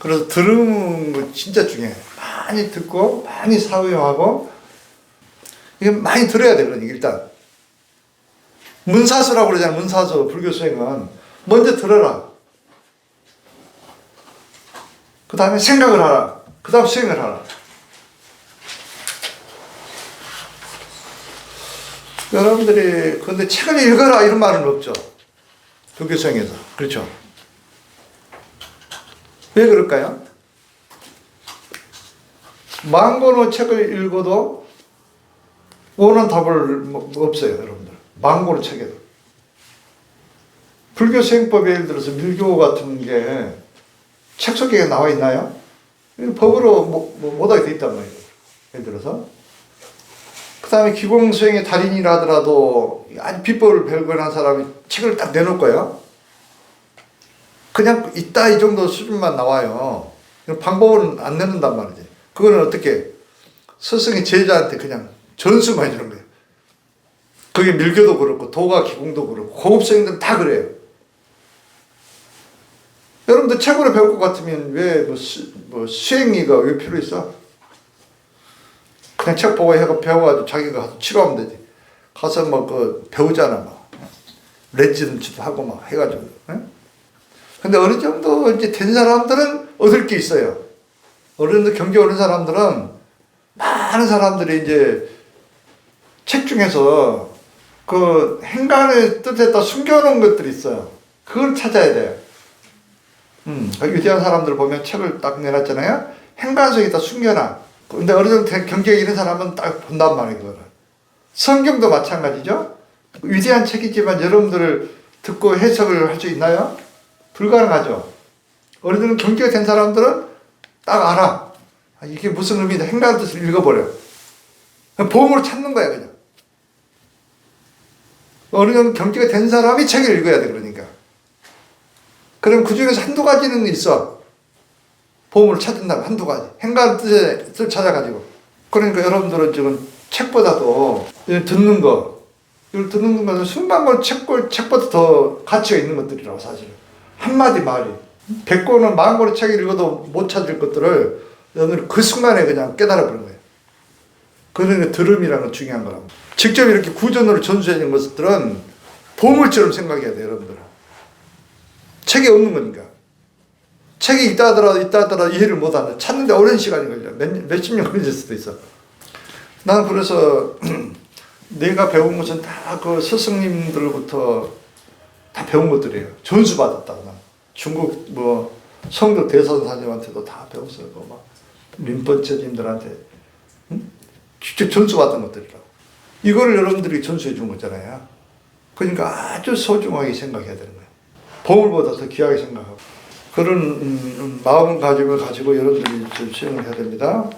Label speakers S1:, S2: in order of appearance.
S1: 그래서 들으는 거 진짜 중요해. 많이 듣고 많이 사용하고 이게 많이 들어야 돼 그러니까 일단 문사수라고 그러잖아 문사수 불교 수행은 먼저 들어라. 그 다음에 생각을 하라. 그 다음 수행을 하라. 여러분들이 근데 책을 읽어라 이런 말은 없죠. 불교 수행에서 그렇죠. 왜 그럴까요? 망고는 책을 읽어도 원하는 답을 뭐- 뭐 없어요, 여러분들. 망고는 책에도. 불교 수행법에 예를 들어서 밀교 같은 게 책 속에 나와 있나요? 법으로 뭐, 뭐 못하게 돼 있단 말이에요. 예를 들어서. 그 다음에 기공수행의 달인이라 하더라도 아주 비법을 발견한 사람이 책을 딱 내놓을 거예요. 그냥 있다 이 정도 수준만 나와요. 방법은 안 내놓는단 말이지. 그거는 어떻게 스승이 제자한테 그냥 전수만 해주는 거예요. 그게 밀교도 그렇고 도가 기공도 그렇고 고급생들은 다 그래요. 여러분들 책으로 배울 것 같으면 왜뭐 뭐 수행이가 왜 필요 있어? 그냥 책 보고 해가 배워가지고 자기가 가서 치료하면 되지. 가서 뭐 그 배우잖아 막 레지던치도 하고 막 해가지고. 응? 근데 어느 정도 이제 된 사람들은 얻을 게 있어요. 어느 정도 경제 오는 사람들은 많은 사람들이 이제 책 중에서 그 행간의 뜻에다 숨겨놓은 것들이 있어요. 그걸 찾아야 돼요. 음, 그 위대한 사람들 보면 책을 딱 내놨잖아요. 행간 속에다 숨겨놔. 근데 어느 정도 된 경제가 있는 사람은 딱 본단 말이에요, 그거를. 성경도 마찬가지죠. 위대한 책이지만 여러분들 듣고 해석을 할 수 있나요? 불가능하죠. 정도 경제가 된 사람들은 딱 알아. 아, 이게 무슨 의미다. 행간 뜻을 읽어버려. 보험으로 찾는 거야, 그냥. 어느 정도 경제가 된 사람이 책을 읽어야 돼, 그러니까. 그럼 그 중에서 한두 가지는 있어. 보험을 찾는다면 한두 가지. 행간 뜻을 찾아가지고. 그러니까 여러분들은 지금 책보다도 이 듣는 거, 이걸 듣는 것은 수만 권 책볼, 책보다 더 가치가 있는 것들이라고 사실은. 한마디 말이. 백 권은 만 권의 책을 읽어도 못 찾을 것들을 여러분들이 그 순간에 그냥 깨달아 버린 거예요. 그러니까 들음이라는 건 중요한 거라고. 직접 이렇게 구전으로 전수해 준 것들은 보물처럼 생각해야 돼요, 여러분들은. 책이 없는 거니까. 책이 있다 하더라도 있다 하더라도 이해를 못 하는. 찾는데 오랜 시간이 걸려. 몇, 몇십 년 걸릴 수도 있어. 나는 그래서 내가 배운 것은 다 그 스승님들부터 다 배운 것들이에요. 전수 받았다고 난. 중국 뭐 성도 대선사님한테도 다 배웠어요. 그막 민번처님들한테 응? 직접 전수 받은 것들이라고. 이거를 여러분들이 전수해 준 거잖아요. 그러니까 아주 소중하게 생각해야 되는 거예요. 보물보다 더 귀하게 생각하고 그런 음, 음, 마음가짐을 가지고 여러분들이 좀 수행을 해야 됩니다.